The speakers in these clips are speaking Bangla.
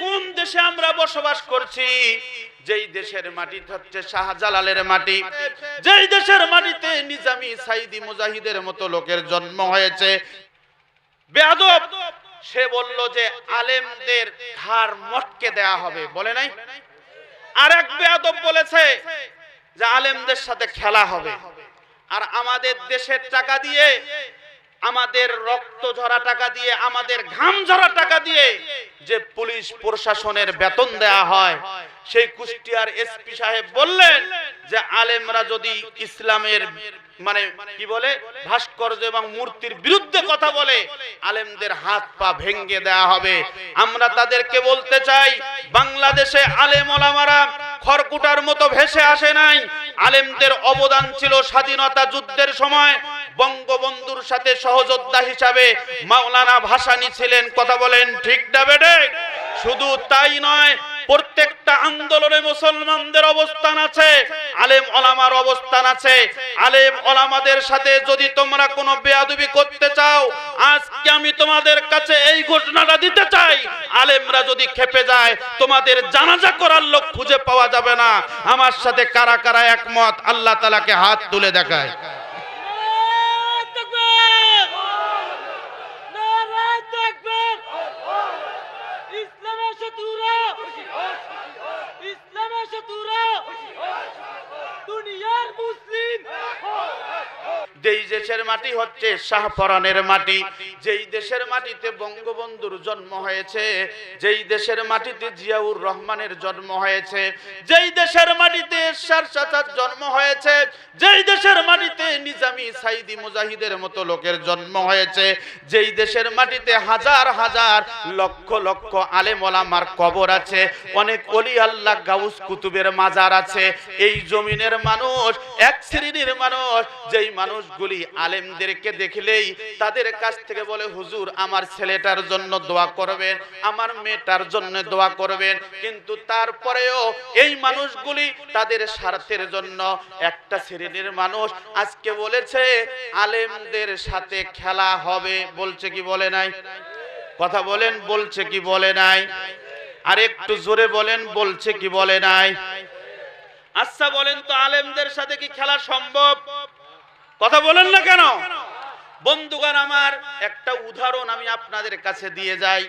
কোন দেশে আমরা বসবাস করছি? যেই দেশের মাটি হচ্ছে শাহজালালের মাটি। যেই দেশের মাটিতে নিজামি সাইদি মুজাহিদের মতো লোকের জন্ম হয়েছে। বেয়াদব, সে বলল যে আলেমদের ধার মটকে দেয়া হবে। বলে নাই? আর এক বেয়াদব বলেছে যে আলেমদের সাথে খেলা হবে। আর আমাদের দেশের টাকা দিয়ে আমাদের রক্ত ঝরা টাকা দিয়ে, আমাদের ঘাম ঝরা টাকা দিয়ে যে পুলিশ প্রশাসনের বেতন দেয়া হয়, সেই কুষ্টিয়ার এসপি সাহেব বললেন যে আলেমরা যদি ইসলামের মানে কি বলে, ভাস্কর্য এবং মূর্তির বিরুদ্ধে কথা বলে, আলেমদের হাত পা ভেঙ্গে দেয়া হবে। আমরা তাদেরকে বলতে চাই, বাংলাদেশে আলেম ওলামারা খড়কুটার মতো ভেসে আসে নাই। আলেমদের অবদান ছিল স্বাধীনতা যুদ্ধের সময়। বঙ্গবন্ধুর সাথে সহযোদ্ধা হিসাবে মাওলানা ভাসানী ছিলেন, কথা বলেন ঠিক না বেডে শুধু তাই নয়, প্রত্যেকটা আন্দোলনে মুসলমানদের অবস্থান আছে, আলেম ওলামার অবস্থান আছে। আলেম ওলামাদের সাথে যদি তোমরা কোনো বেয়াদবি করতে চাও, আজকে আমি তোমাদের কাছে এই ঘোষণাটা দিতে চাই, আলেমরা যদি খেপে যায়, তোমাদের জানাজা করার লোক খুঁজে পাওয়া যাবে না। আমার সাথে কারা কারা একমত, আল্লাহ তালাকে হাত তুলে দেখায় নারায়ণ তাকবীর! নারায়ণ তাকবীর! ইসলামের শত্রুরা ইসলামের শত্রুরা দুনিয়ার মুসলিম দেশের মাটি হচ্ছে শাহপরানের মাটি যেই দেশের মাটিতে বঙ্গবন্ধুর জন্ম হয়েছে, যেই দেশের মাটিতে জিয়াউর রহমানের জন্ম হয়েছে, যেই দেশের মাটিতে এরশাদ চাচার জন্ম হয়েছে, যেই দেশের মাটিতে নিজামি সাইদি মুজাহিদের মতো লোকের জন্ম হয়েছে, যেই দেশের মাটিতে হাজার হাজার লক্ষ লক্ষ আলেম ওলামার কবর আছে, অনেক অলি আল্লাহ গাউস কুতুবের মাজার আছে, এই জমিনের মানুষ, এক শ্রেণির মানুষ, যেই মানুষগুলি আলেমদেরকে দেখলেই তাদের কাছ থেকে বলে, হুজুর, আমার ছেলেটার জন্য দোয়া করবেন, আমার মেয়েটার জন্য দোয়া করবেন, কিন্তু তারপরেও এই মানুষগুলি তাদের স্বার্থের জন্য একটা শ্রেণির মানুষ আজকে বলেছে, আলেমদের সাথে খেলা হবে। বলছে কি বলে নাই? কথা বলেন, বলছে কি বলে নাই? আর একটু জোরে বলেন, বলছে কি বলে নাই? আচ্ছা বলেন তো, আলেমদের সাথে কি খেলা সম্ভব? কথা বলেন না কেন? বন্ধুগণ, আমার একটা উদাহরণ আমি আপনাদের কাছে দিয়ে যাই।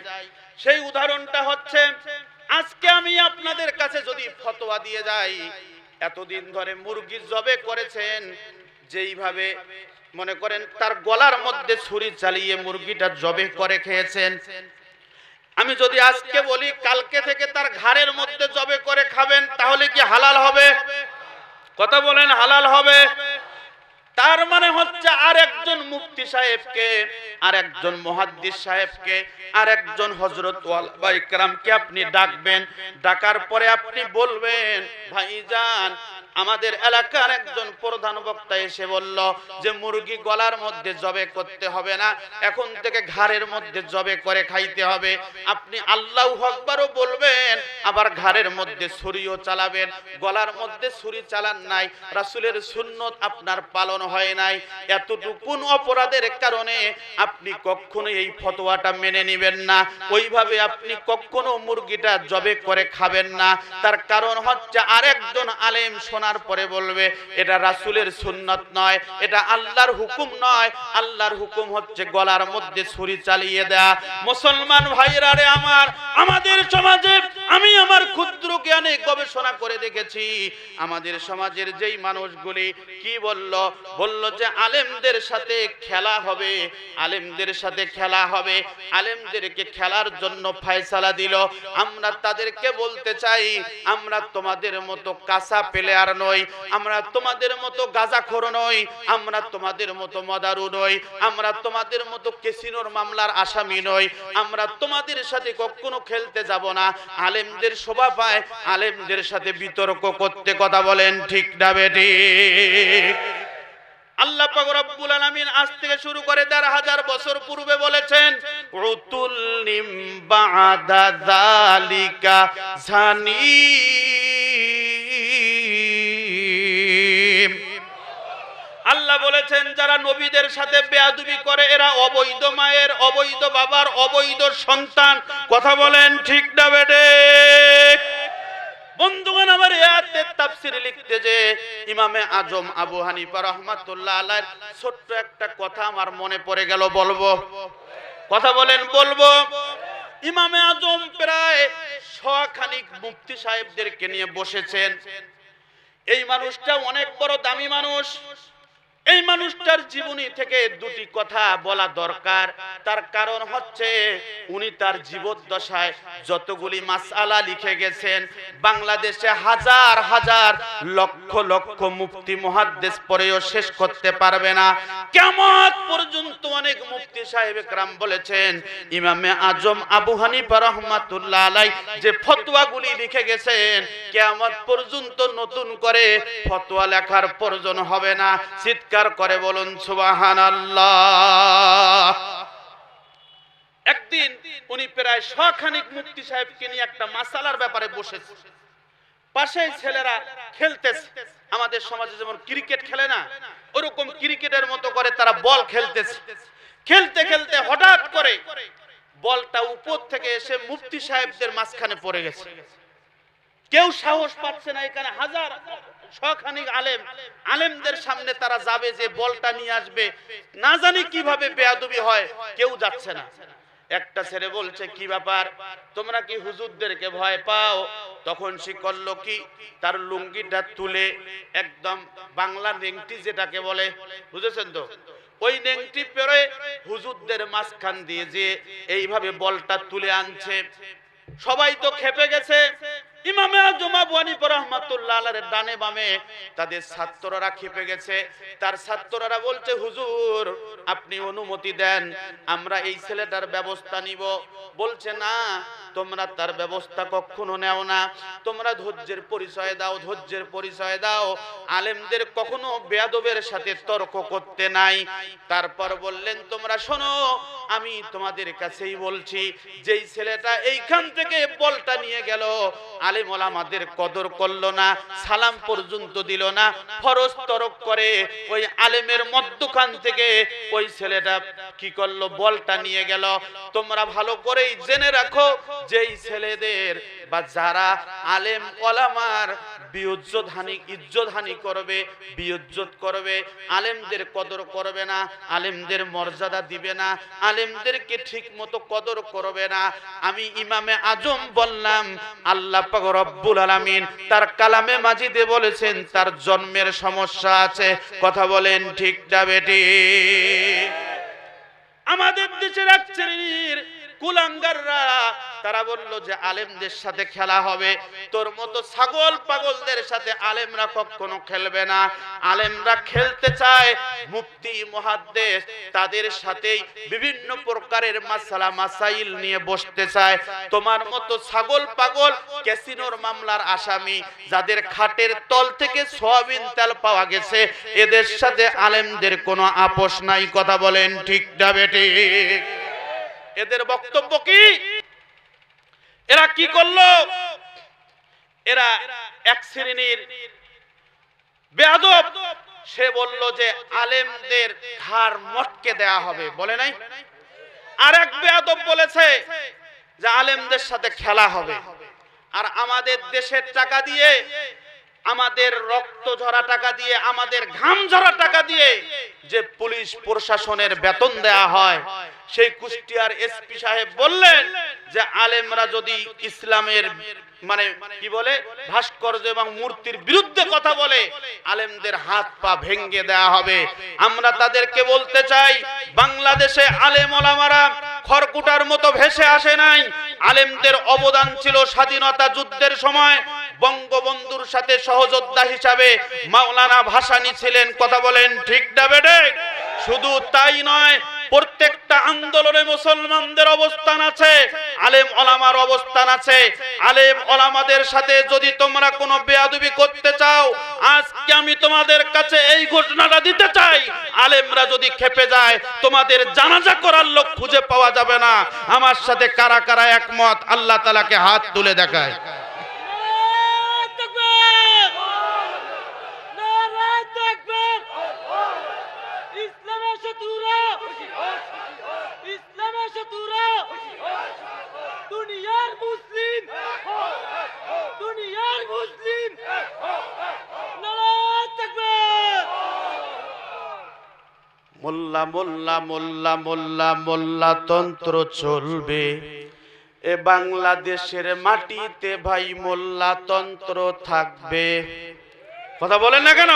সেই উদাহরণটা হচ্ছে, আজকে আমি আপনাদের কাছে যদি ফতোয়া দিয়ে যাই, এতদিন ধরে মুরগি জবে করেছেন, যেইভাবে মনে করেন তার গলার মধ্যে ছুরি চালিয়ে মুরগিটা জবে করে খেয়েছেন। আমি যদি আজকে বলি, কালকে থেকে তার ঘাড়ের মধ্যে জবে করে খাবেন, তাহলে কি হালাল হবে? কথা বলেন, হালাল হবে? তার মানে হচ্ছে আর একজন মুফতি সাহেবকে আর একজন মহাদ্দিস সাহেবকে আর একজন হজরত ইকরামকে আপনি ডাকবেন। ডাকার পরে আপনি বলবেন, ভাইজান আমাদের এলাকার একজন প্রধান বক্তা এসে বলল যে, মুরগি গলার মধ্যে জবে করতে হবে না, এখন থেকে ঘাড়ের মধ্যে জবে করে খাইতে হবে। আপনি আল্লাহ আকবারও বলবেন, আবার ঘাড়ের মধ্যে ছুরিও চালাবেন। গলার মধ্যে ছুরি চালান নাই, রাসূলের সুন্নত আপনার পালন হয় নাই। এতটুকুন অপরাধের কারণে আপনি কখনো এই ফতোয়াটা মেনে নেবেন না। ওইভাবে আপনি কখনো মুরগিটা জবে করে খাবেন না। তার কারণ হচ্ছে আরেকজন আলেম শোনার পরে বলবে, এটা রাসূলের সুন্নত নয়, এটা আল্লাহর হুকুম নয়। আল্লাহর হুকুম হচ্ছে গলার মধ্যে ছুরি চালিয়ে দেয়া। মুসলমান ভাইরা রে আমার, আমাদের সমাজে আমি আমার ক্ষুদ্র জ্ঞানে গবেষণা করে দেখেছি, আমাদের সমাজের যেই মানুষগুলি কি বলল? বলল যে আলেমদের সাথে খেলা হবে, আলেমদের সাথে খেলা হবে, আলেমদেরকে খেলার জন্য ফায়সালা দিল। আমরা তাদেরকে বলতে চাই, আমরা তোমাদের মতো কাঁচা প্লেয়ার নই, আমরা তোমাদের মতো গাজাখোর নই, আমরা তোমাদের মতো মদারু নই, আমরা তোমাদের মতো কেসিনোর মামলার আসামি নই, আমরা তোমাদের সাথে কখনো খেলতে যাব না। আলেমদের শোভা পায়, আলেমদের সাথে বিতর্ক করতে কথা বলেন, ঠিক না বেটি? আল্লাহ পাক রব্বুল আলামিন আজ থেকে শুরু করে দেড় হাজার বছর পূর্বে বলেছেন, উতুল নিম বাদা যালিকা জানিম আল্লাহ বলেছেন, যারা নবীদের সাথে বেয়াদবি করে, এরা অবৈধ মায়ের, অবৈধ বাবার, অবৈধ সন্তান। কথা বলেন ঠিক না বেডে লিখতে যে ইমামে আজম ছোট্ট একটা কথা আমার মনে পড়ে গেল, বলব। কথা বলেন, বলব। ইমামে আজম প্রায় সাহেবদেরকে নিয়ে বসেছেন। এই মানুষটা অনেক বড় দামি মানুষ। এই মানুষটার জীবনী থেকে দুটি কথা বলা দরকার। তার কারণ হচ্ছে, উনি তার জীবদ্দশায় যতগুলি মাসআলা লিখে গেছেন, বাংলাদেশে হাজার হাজার লক্ষ লক্ষ মুফতি, মুহাদ্দিস পরেও শেষ করতে পারবে না। কেমন পর্যন্ত অনেক মুফতি সাহেব একরাম বলেছেন, ইমামে আজম আবু হানিফা রহমাতুল্লাহ আলাই যে ফতোয়াগুলি লিখে গেছেন কেমন পর্যন্ত নতুন করে ফতোয়া লেখার প্রয়োজন হবে না। চিৎকার করে বলুন সুবাহান একদিন উনি প্রায় শখানিক মুফতি সাহেবকে নিয়ে একটা মাসালার ব্যাপারে বসেছে। পাশেই ছেলেরা খেলতেছে। আমাদের সমাজে যেমন ক্রিকেট খেলে না, ওরকম ক্রিকেটের মতো করে তারা বল খেলতেছে। খেলতে খেলতে হঠাৎ করে বলটা উপর থেকে এসে মুফতি সাহেবদের মাঝখানে পড়ে গেছে। কেউ সাহস পাচ্ছে না, এখানে হাজার শখানিক আলেম। আলেমদের সামনে তারা যাবে যে বলটা নিয়ে আসবে। না জানি কীভাবে বেয়াদবি হয়, কেউ যাচ্ছে না। একটা ছেলে বলছে, কি ব্যাপার? তোমরা কি হুজুরদেরকে ভয় পাও? তখন সে করল কি? তার লুঙ্গিটা তুলে একদম বাংলা নেংটি যেটাকে বলে, বুঝেছেন তো? ওই নেংটি পেরে হুজুরদের মাঝখান দিয়ে যে এইভাবে বলটা তুলে আনছে। সবাই তো খেপে গেছে। ইমামে আজম আবু হানিফা ডানে বামে তাদের ছাত্ররা খেপে গেছে। তার ছাত্ররা বলছে, হুজুর, আপনি অনুমতি দেন, আমরা এই ছেলেটার ব্যবস্থা নিব। বলছে, না, তোমরা তার ব্যবস্থা কখনো নেও না। তোমরা ধৈর্যের পরিচয় দাও, ধৈর্যের পরিচয় দাও। আলেমদের কখনো বেয়াদবের সাথে তর্ক করতে নাই। তারপর বললেন, তোমরা শোনো, আমি তোমাদের কাছেই বলছি, যেই ছেলেটা এইখান থেকে বলটা নিয়ে গেল আলেম ওলামাদের কদর করল না, সালাম পর্যন্ত দিল না, ফরজ তরক করে ওই আলেমের মধ্যখান থেকে ওই ছেলেটা কি করল, বলটা নিয়ে গেল, তোমরা ভালো করেই জেনে রাখো, যেই ছেলেদের বা যারা আলেম, ওলামার বিউজ্জত হানি করবে, বিউজ্জত করবে, আলেমদের কদর করবে না, আলেমদের মর্যাদা দিবে না, আলেমদেরকে ঠিক মতো কদর করবে না। আমি ইমামে আজম বললাম, আল্লাহ পাক রব্বুল আলামিন তার কালামে মাজিদে বলেছেন, তার জন্মের সমস্যা আছে। কথা বলেন ঠিক না বেটি? আমাদের দেশের এক শ্রেণির তারা বলল যে আলেমদের সাথে খেলা হবে। তোর মতো ছাগল পাগলদের সাথে আলেমরা কখনো খেলবে না। আলেমরা খেলতে চায় মুফতি, মুহাদ্দিস, তাদের সাথেই বিভিন্ন প্রকারের মাসালা, মাসাইল নিয়ে বসতে চায়। তোমার মতো ছাগল পাগল ক্যাসিনোর মামলার আসামি, যাদের খাটের তল থেকে সোয়াবিন তেল পাওয়া গেছে, এদের সাথে আলেমদের কোনো আপোষ নাই, কথা বলেন ঠিক না বেটি। এদের বক্তব্য কি? এরা কি করল? এরা এক শ্রেণির বেয়াদব। সে বলল যে আলেমদের ধার মটকে দেয়া হবে। বলে নাই? আর এক বেয়াদব বলেছে যে আলেমদের সাথে খেলা হবে। আর আমাদের দেশের টাকা দিয়ে আমাদের রক্ত ঝরা টাকা দিয়ে, আমাদের ঘাম ঝরা টাকা দিয়ে যে পুলিশ প্রশাসনের বেতন দেয়া হয়, সেই কুষ্টিয়ার এসপি সাহেব বললেন যে আলেমরা যদি ইসলামের মানে কি বলে, ভাস্কর্য এবং মূর্তির বিরুদ্ধে কথা বলে, আলেমদের হাত পা ভেঙ্গে দেয়া হবে। আমরা তাদেরকে বলতে চাই, বাংলাদেশে আলেম ওলামারা খড়কুটার মতো ভেসে আসে নাই। আলেমদের অবদান ছিল স্বাধীনতা যুদ্ধের সময়। বঙ্গবন্ধুর সাথে সহযোদ্ধা হিসাবে মাওলানা ভাসানি ছিলেন, কথা বলেন ঠিক ডাবে বেডে শুধু তাই নয় প্রত্যেকটা আন্দোলনে মুসলমানদের অবস্থান আছে, আলেম ওলামার অবস্থান আছে। আলেম ওলামাদের সাথে যদি তোমরা কোনো বেয়াদবি করতে চাও, আজকে আমি তোমাদের কাছে এই ঘোষণাটা দিতে চাই। আলেমরা যদি খেপে যায়, তোমাদের জানাজা করার লোক খুঁজে পাওয়া যাবে না। আমার সাথে কারা কারা একমত, আল্লাহ তালাকে হাত তুলে দেখায়। মোল্লা মোল্লা মোল্লা মোল্লা মোল্লা তন্ত্র চলবে। এ বাংলাদেশের মাটিতে ভাই মোল্লা তন্ত্র থাকবে। কথা বলেন না কেন?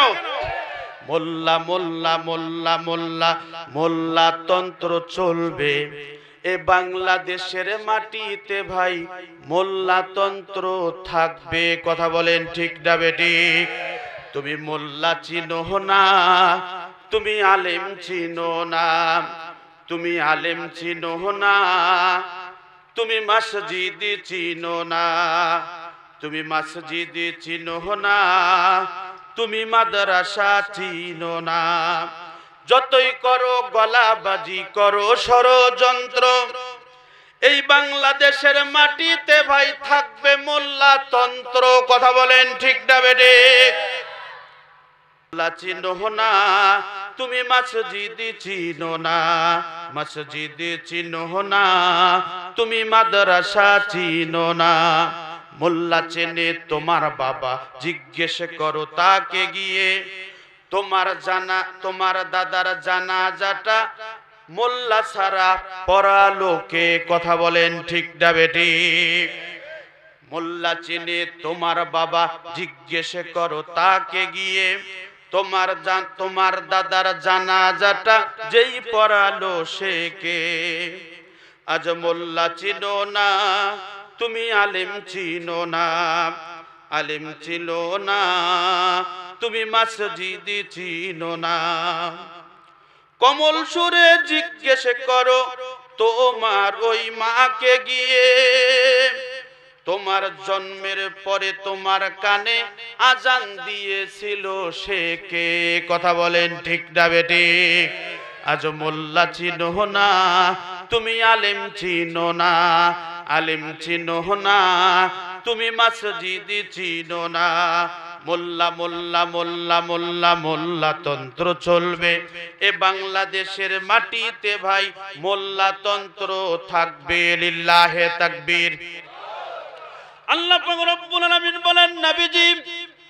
মোল্লা মোল্লা মোল্লা মোল্লা মোল্লা তন্ত্র চলবে। এ বাংলাদেশের মাটিতে ভাই মোল্লা তন্ত্র থাকবে। কথা বলেন ঠিক না বেঠিক তুমি মোল্লা চিনো না। তুমি আলেম চিনো না, তুমি আলেম চিনো না, তুমি মসজিদ চিনো না, তুমি মসজিদ চিনো না, তুমি মাদ্রাসা চিনো না। যতই করো, গলাবাজি করো, ষড়যন্ত্র, এই বাংলাদেশের মাটিতে ভাই থাকবে মোল্লা তন্ত্র কথা বলেন ঠিক না বেটে আল্লাহ চিনো না, তুমি মসজিদ চিনো না, মসজিদ চিনো না, তুমি মাদ্রাসা চিনো না। মোল্লা চেনে তোমার বাবা, জিজ্ঞেস করো তাকে গিয়ে, তোমার জানা, তোমার দাদার জানাজাটা, মোল্লা ছাড়া পরালোকে কথা বলেন ঠিক না মোল্লা চিনে তোমার বাবা, জিজ্ঞেস করো তাকে গিয়ে তোমার তোমার দাদার জানাজাটা যেই পড়ালো সে কে আজ মোল্লা চিনো না, তুমি আলিম চিনো না, আলিম চিনো না, তুমি মসজিদ চিনো না। কমল সুরে জিজ্ঞেস করো, তোমার ওই মাকে গিয়ে, তোমার জন্মের পরে তোমার কানে আজান দিয়েছিল সে কে? কথা বলেন ঠিক না বেটি? আজ মোল্লা চিনো না, তুমি আলেম চিনো না, আলেম চিনো না, তুমি মসজিদ চিনো না। মোল্লা মোল্লা মোল্লা মোল্লা মোল্লা তন্ত্র চলবে। এ বাংলাদেশের মাটিতে ভাই মোল্লা তন্ত্র থাকবে লিল্লাহে তাকবীর। আল্লাহ রব্বুল আলামিন বলেন, নবীজি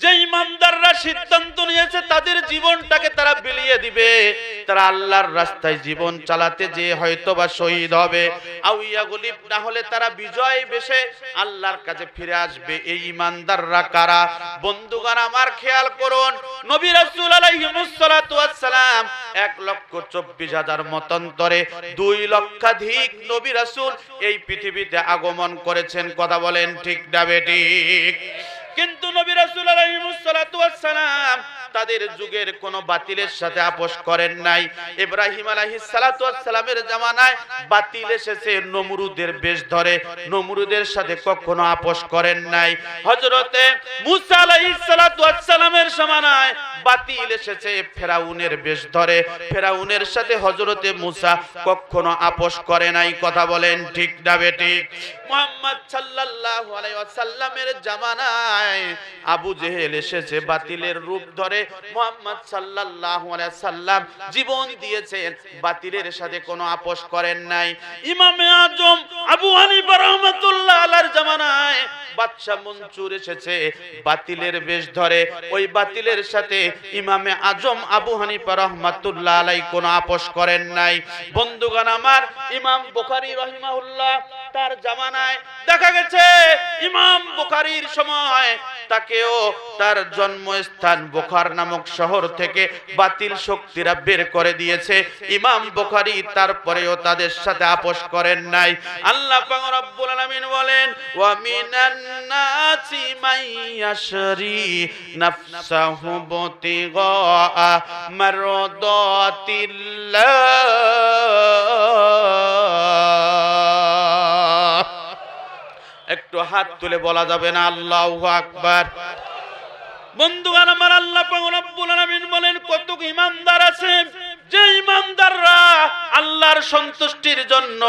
যে ইমানদাররা সিদ্ধান্ত নিয়েছে তাদের জীবনটাকে তারা বিলিয়ে দিবে, তারা আল্লাহর রাস্তায় জীবন চালাতে যে হয়তো বা শহীদ হবে। আউইয়া গলিব, না হলে তারা বিজয় বেশে আল্লাহর কাছে ফিরে আসবে। এই ইমানদাররা কারা? বন্ধুগণ, আমার খেয়াল করুন, নবী রাসূল আলাইহিস সালাতু সালাম এক লক্ষ চব্বিশ হাজার মতান্তরে দুই লক্ষাধিক নবী রাসূল এই পৃথিবীতে আগমন করেছেন। কথা বলেন ঠিক না বেঠিক কিন্তু নবী রাসূল আলাইহিস সালাতু সালাম তাদের যুগের কোন বাতিলের সাথে আপোষ করেন নাই। ইব্রাহিম আলাইহিস সালাতু সালামের জামানায় বাতিল এসেছে, নমরুদের বেশ ধরে, নমরুদের সাথে কখনো আপোষ করেন নাই। হযরতে মুসা আলাইহিস সালাতু সালামের জামানায় বাতিল এসেছে ফেরাউনের বেশ ধরে। ফেরাউনের সাথে হযরতে মুসা কখনো আপোষ করে নাই। কথা বলেন ঠিক না বেঠিক মুহাম্মদ সাল্লাল্লাহু আলাইহি ওয়াসাল্লামের জামানায় আবু জেহেল এসেছে বাতিলের রূপ ধরে। মুহাম্মদ সাল্লাল্লাহু আলাইহি সাল্লাম জীবন দিয়েছেন, বাতিলের সাথে কোনো আপোষ করেন নাই। ইমামে আজম আবু হানিফা রাহমাতুল্লাহ আলাইহির জামানায় বাদশাহ মনসুর এসেছে, বাতিলের বেশ ধরে। ওই বাতিলের সাথে ইমামে আজম আবু হানিফা রহমাতুল্লাহ আলাই কোনো আপোষ করেন নাই। বন্ধুগণ আমার, ইমাম বুখারী রহিমাহুল্লাহ তার জামানায় দেখা গেছে, ইমাম বুখারীর সময় তাকেও তার জন্মস্থান বোখার নামক শহর থেকে বাতিল শক্তিরা বের করে দিয়েছে। ইমাম বুখারী তারপরেও তাদের সাথে আপোষ করেন নাই। আল্লাহ পাক রব্বুল আলামিন বলেন, ওয়া মিনান নাসি মাইয়াশরি নাফসাহু বুতিগা الله একটু হাত তুলে বলা যাবে না, আল্লাহ আকবার। বন্ধু আমার আল্লাহ রব্বুল আলামিন বলেন কত ইমানদার আছে? যে ইমানদাররা আল্লাহর সন্তুষ্টির জন্য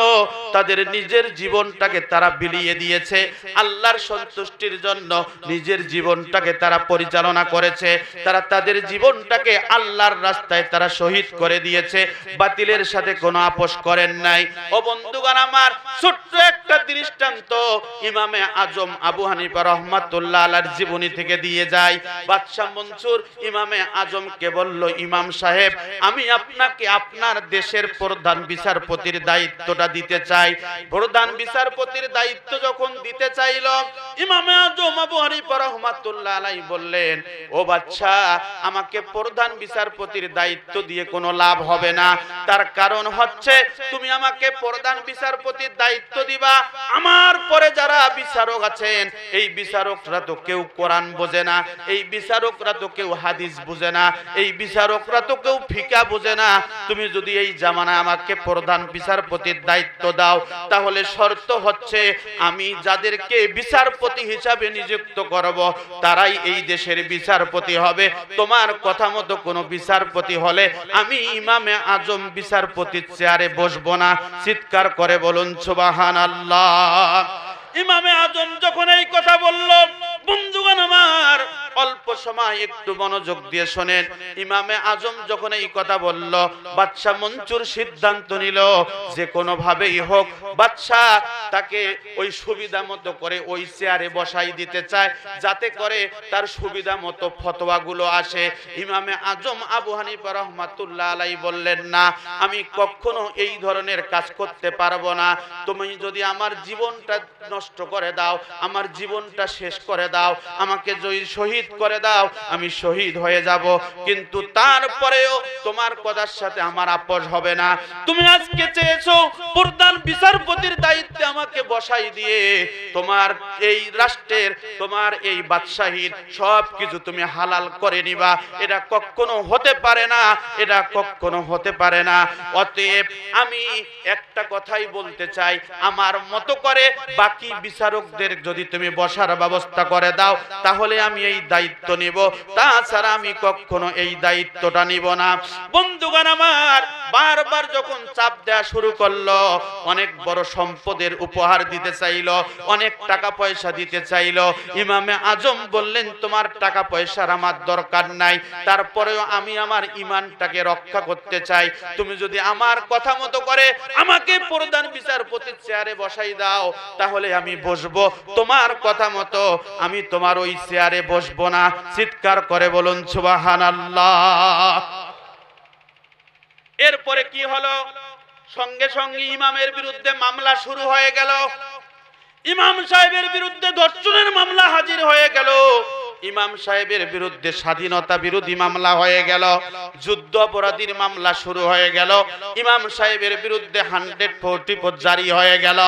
তাদের নিজের জীবনটাকে তারা বিলিয়ে দিয়েছে, আল্লাহর সন্তুষ্টির জন্য নিজের জীবনটাকে তারা পরিচালনা করেছে, তারা তাদের জীবনটাকে আল্লাহর রাস্তায় তারা শহীদ করে দিয়েছে, বাতিলের সাথে কোনো আপোষ করেন নাই। ও বন্ধুগণ আমার, ছোট্ট একটা দৃষ্টান্ত ইমামে আজম আবু হানিফা রহমাতুল্লাহ আলার জীবনী থেকে দিয়ে যায়। বাদশাহ মনসুর ইমামে আজমকে বলল, ইমাম সাহেব, আমি আপনাকে আপনার দেশের প্রধান বিচারপতির দায়িত্বটা দিতে চাই। প্রধান বিচারপতির দায়িত্ব যখন দিতে চাইল, ইমামে আজম আবু হানিফা রহমাতুল্লাহ আলাই বললেন, ও বাচ্চা, আমাকে প্রধান বিচারপতির দায়িত্ব দিয়ে কোনো লাভ হবে না। তার কারণ হচ্ছে, তুমি আমাকে প্রধান বিচারপতির দায়িত্ব দিবা। আমার পরে যারা বিচারক আছেন, এই বিচারকরা তো কেউ কোরআন বোঝে না, এই বিচারকরা তো কেউ হাদিস বোঝে না, এই বিচারকরা তো কেউ ফিকা বুঝে না, তুমি যদি এই জামানায় আমাকে প্রধান বিচারপতির দায়িত্ব দাও, তাহলে শর্ত হচ্ছে আমি যাদেরকে বিচারপতি হিসাবে নিযুক্ত করব, তারাই এই দেশের বিচারপতি হবে। তোমার কথা মতো কোনো বিচারপতি হলে আমি ইমামে আজম বিচারপতির চেয়ারে বসবো না। চিৎকার করে বলুন সুবাহান আল্লাহ ইমামে আজম যখন এই কথা বলল বন্ধুগণ আমার অল্প সময় একটু মনোযোগ দিয়ে শোনেন। ইমামে আজম যখন এই কথা বলল, বাদশাহ মঞ্চুর সিদ্ধান্ত নিল যে কোনো ভাবেই হোক, বাদশাহ তাকে ওই সুবিধা মতো করে ওই চেয়ারে বসাই দিতে চায়, যাতে করে তার সুবিধা মতো ফতোয়াগুলো আসে। ইমামে আজম আবু হানিফা রহমাতুল্লাহ আলাই বললেন, না, আমি কখনো এই ধরনের কাজ করতে পারব না। তুমি যদি আমার জীবনটা নষ্ট করে দাও, আমার জীবনটা শেষ করে দাও, আমাকে যদি শহীদ করে দাও আমি শহীদ হয়ে যাব। কিন্তু তারপরেও তোমার কথার সাথে আমার আপোষ হবে না। তুমি আজকে চেয়েছো, প্রধান বিচারপতির দায়িত্বে আমাকে বসাই দিয়ে তোমার এই রাষ্ট্রের, তোমার এই বাদশাহীর সব কিছু তুমি হালাল করে নিবা। এটা কখনো হতে পারে না, এটা কখনো হতে পারে না। অতএব আমি একটা কথাই বলতে চাই, আমার মতো করে বাকি বিচারকদের যদি তুমি বসার ব্যবস্থা করে দাও, তাহলে আমি এই দায়িত্ব নিব। তাছাড়া আমি কখনো এই দায়িত্বটা নিব না। বন্ধুগণ আমার, বারবার যখন চাপ দেওয়া শুরু করল, অনেক বড় সম্পদের উপহার দিতে চাইলো, অনেক টাকা পয়সা দিতে চাইলো। ইমামে আজম বললেন, তোমার টাকা পয়সার আমার দরকার নাই। তারপরেও আমি আমার ইমানটাকে রক্ষা করতে চাই। তুমি যদি আমার কথা মতো করে আমাকে প্রধান বিচারপতির চেয়ারে বসাই দাও, তাহলে আমি বসবো। তোমার কথা মতো আমি তোমার ওই চেয়ারে বসবো না। চিৎকার করে বলুন সুবাহান এরপরে কি হলো? সঙ্গে সঙ্গে ইমামের বিরুদ্ধে মামলা শুরু হয়ে গেল। ইমাম সাহেবের বিরুদ্ধে ধর্ষণের মামলা হাজির হয়ে গেল। ইমাম সাহেবের বিরুদ্ধে স্বাধীনতা বিরোধী মামলা হয়ে গেল, যুদ্ধ অপরাধীর মামলা শুরু হয়ে গেল, ইমাম সাহেবের বিরুদ্ধে হান্ড্রেড ফোরটি জারি হয়ে গেল।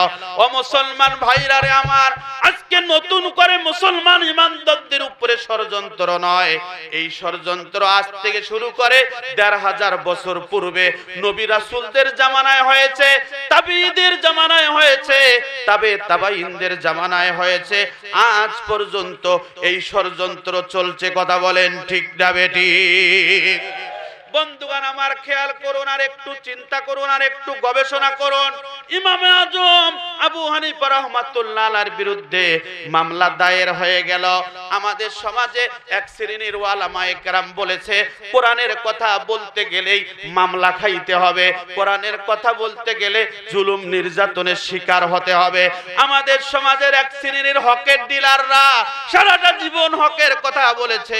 ও মুসলমান ভাইরা রে আমার, আজকে নতুন করে মুসলমান ইমানদারদের উপরে ষড়যন্ত্র নয়। এই ষড়যন্ত্র আজ থেকে শুরু করে দেড় হাজার বছর পূর্বে নবী রাসূলদের জামানায় হয়েছে, তাবিদের জামানায় হয়েছে, তবে তাবাইনদের জামানায় হয়েছে। আজ পর্যন্ত এই ষড়যন্ত্র চলছে কথা বলেন ঠিক না বেটি। বন্ধুগণ, আমার খেয়াল করুন আর একটু চিন্তা করুন আর একটু গবেষণা করুন। ইমামে আজম আবু হানিফা রহমাতুল্লাহ আলার বিরুদ্ধে মামলা দায়ের হয়ে গেল। আমাদের সমাজে এক শ্রেণির ওয়ালামায়ে কেরাম বলেছে, কোরআনের কথা বলতে গেলেই মামলা খাইতে হবে। কোরআনের কথা বলতে গেলে জুলুম নির্যাতনের শিকার হতে হবে। আমাদের সমাজের এক শ্রেণির হকের ডিলাররা সারাটা জীবন হকের কথা বলেছে।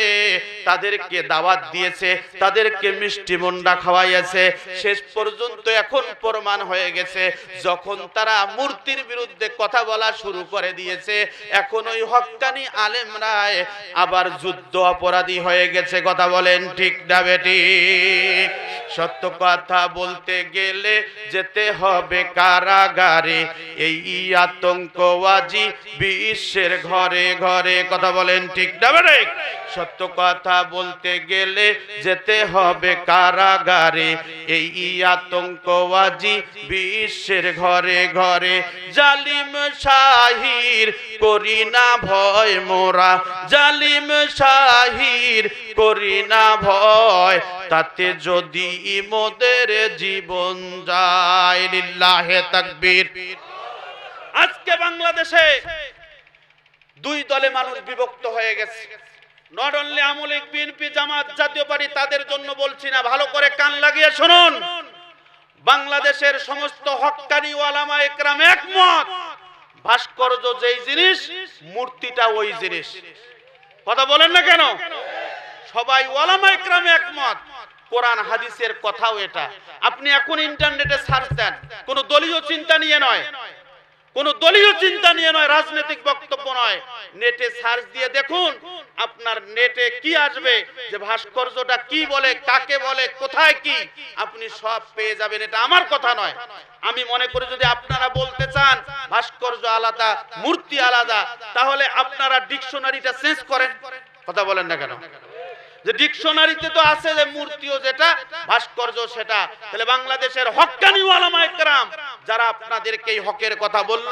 তাদেরকে দাওয়াত দিয়েছে, তাদেরকে মিষ্টি মন্ডা খাওয়াইয়াছে। শেষ পর্যন্ত এখন প্রমাণ হয়ে গেছে, যখন তারা মূর্তির বিরুদ্ধে কথা বলা শুরু করে দিয়েছে, এখন ওই হক্কানি আলেমরায় আবার যুদ্ধ অপরাধী হয়ে গেছে। কথা বলেন ঠিক না বেটি? সত্য কথা বলতে গেলে যেতে হবে কারাগারে। এই আতঙ্কবাজি বিশ্বের ঘরে ঘরে। কথা বলেন ঠিক না বেঠিক সত্য কথা বলতে গেলে যেতে হবে কারাগারে। এই আতঙ্কবাজি বিশ্বের ঘরে ঘরে। জালিম শাহির করি না ভয় মোরা। জালিম শাহির করি না ভয়। তাতে যদি মোদের জীবন যায়, লিল্লাহে তাকবীর। আজকে বাংলাদেশে দুই দলে মানুষ বিভক্ত হয়ে গেছে। নট অনলি আমলিক বিএনপি জামাত জাতীয় পার্টি তাদের জন্য বলছি না, ভালো করে কান লাগিয়ে শুনুন। বাংলাদেশের সমস্ত হক্কানি ওয়ালামা একরাম একমত। ভাস্কর্য যেই জিনিস, মূর্তিটা ওই জিনিস। কথা বলেন না কেন? সবাই ওয়ালামা একরাম একমত। কোরআন, হাদিসের কথাও এটা। আপনি এখন ইন্টারনেটে সার্চ দেন, কোনো দলীয় চিন্তা নিয়ে নয়। কোন দলীয় চিন্তা নিয়ে নয়, রাজনৈতিক বক্তব্য নয়। নেটে সার্চ দিয়ে দেখুন, আপনার নেটে কি আসবে, যে ভাস্কর্যটা কি বলে, কাকে বলে, কোথায় কি, আপনি সব পেয়ে যাবেন। এটা আমার কথা নয়। আমি মনে করি যদি আপনারা বলতে চান, ভাস্কর্য আলাদা, মূর্তি আলাদা, তাহলে আপনারা ডিকশনারিটা চেঞ্জ করেন। কথা বলেন না কেন? যে ডিকশনারিতে তো আছে যে মূর্তিও যেটা, ভাস্কর্য সেটা। তাহলে বাংলাদেশের হক্কানি ওয়ালামা যারা আপনাদেরকে এই হকের কথা বলল,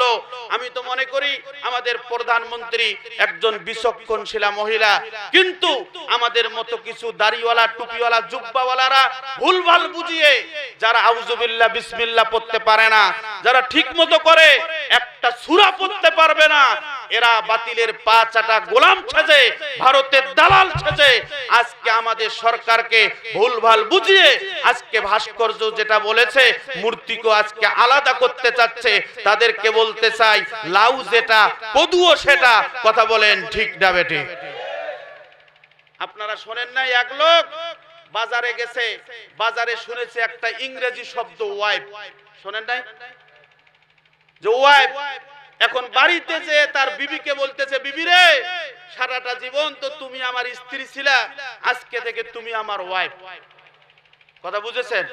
আমি তো মনে করি আমাদের প্রধানমন্ত্রী একজন বিচক্ষণশীলা মহিলা, কিন্তু আমাদের মতো কিছু দাড়িওয়ালা, টুপিওয়ালা, জুব্বাওয়ালারা ভুলভাল বুঝিয়ে, যারা আউজুবিল্লাহ বিসমিল্লাহ পড়তে পারে না, যারা ঠিক মতো করে, একটা সূরা পড়তে পারবে না এরা বাতিলের পা চাটা গোলাম ছেজে ভারতের দালাল ছেজে আজকে আমাদের সরকারকে ভুলভাল বুঝিয়ে, আজকে ভাস্কর্য যেটা বলেছে মূর্তিকে আজকে আলাদা করতে চাচ্ছে। তাদেরকে বলতে চাই, লাউ যেটা, পদুও সেটা, কথা বলেন ঠিক না বেটে আপনারা শোনেন নাই এক লোক? বাজারে গেছে, বাজারে শুনেছে একটা ইংরেজি শব্দ, ওয়াইফ। শোনেন নাই? যে ওয়াইফ এখন বাড়িতে যে তার বিবিকে বলতেছে, বিবি রে, সারাটা জীবন তো তুমি আমার স্ত্রী ছিলা, আজকে থেকে তুমি আমার ওয়াইফ কথা বুঝেছেন?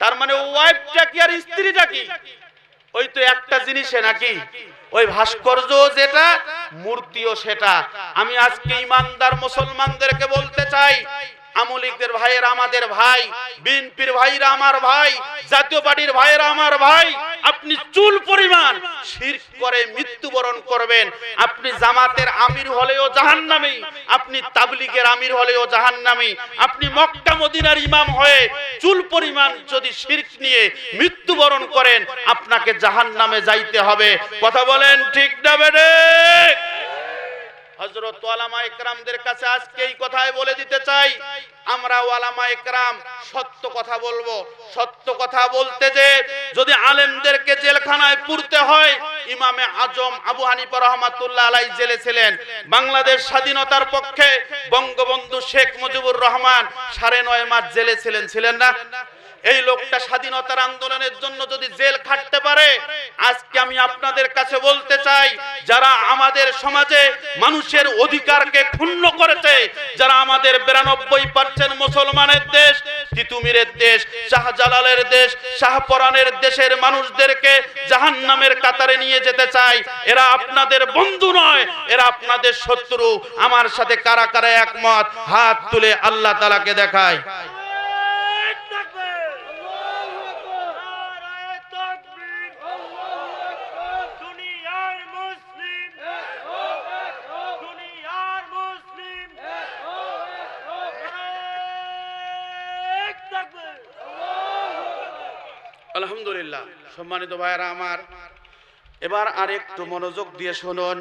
তার মানে ওয়াইফটা কি আর স্ত্রীটা কি? ওই তো একটা জিনিসে নাকি? ওই ভাস্কর্য যেটা, মূর্তিও সেটা। আমি আজকে ইমানদার মুসলমানদেরকে বলতে চাই আমলিকদের ভাইয়েরা আমাদের ভাই, বিএনপির ভাইরা আমার ভাই, জাতীয় পার্টির ভাইয়েরা আমার ভাই, আপনি চুল পরিমাণ শিরক করে মৃত্যুবরণ করবেন। আপনি জামাতের আমির হলেও জাহান্নামী, আপনি তাবলিগের আমির হলেও জাহান্নামী, আপনি মক্কা মদিনার ইমাম হয়ে চুল পরিমাণ যদি শিরক নিয়ে মৃত্যুবরণ করেন, আপনাকে জাহান্নামে যাইতে হবে। কথা বলেন ঠিক না বেড়ে হজরত ওয়ালামা একরামদের কাছে আজকে এই কথাই বলে দিতে চাই, আমরা ওয়ালামা একরাম সত্য কথা বলব। সত্য কথা বলতে যে যদি আলেমদেরকে জেলখানায় পুরতে হয়, ইমামে আজম আবু হানিফা রহমাতুল্লাহ আলাই জেলে ছিলেন। বাংলাদেশ স্বাধীনতার পক্ষে বঙ্গবন্ধু শেখ মুজিবুর রহমান সাড়ে নয় মাস জেলে ছিলেন ছিলেন না? এই লোকটা স্বাধীনতার আন্দোলনের জন্য যদি জেল খাটতে পারে, আজকে আমি আপনাদের কাছে বলতে চাই, যারা আমাদের সমাজে মানুষের অধিকারকে ক্ষুণ্ণ করেছে, যারা আমাদের বিরানব্বই পার্সেন্ট মুসলমানের দেশ, তিতুমিরের দেশ, শাহজালালের দেশ, শাহপরানের দেশের মানুষদেরকে জাহান্নামের কাতারে নিয়ে যেতে চাই। এরা আপনাদের বন্ধু নয়, এরা আপনাদের শত্রু। আমার সাথে কারা কারা একমত? হাত তুলে আল্লাহ তালাকে দেখায়। আলহামদুলিল্লাহ। সম্মানিত ভাইরা আমার এবার আরেকটু মনোযোগ দিয়ে শুনুন।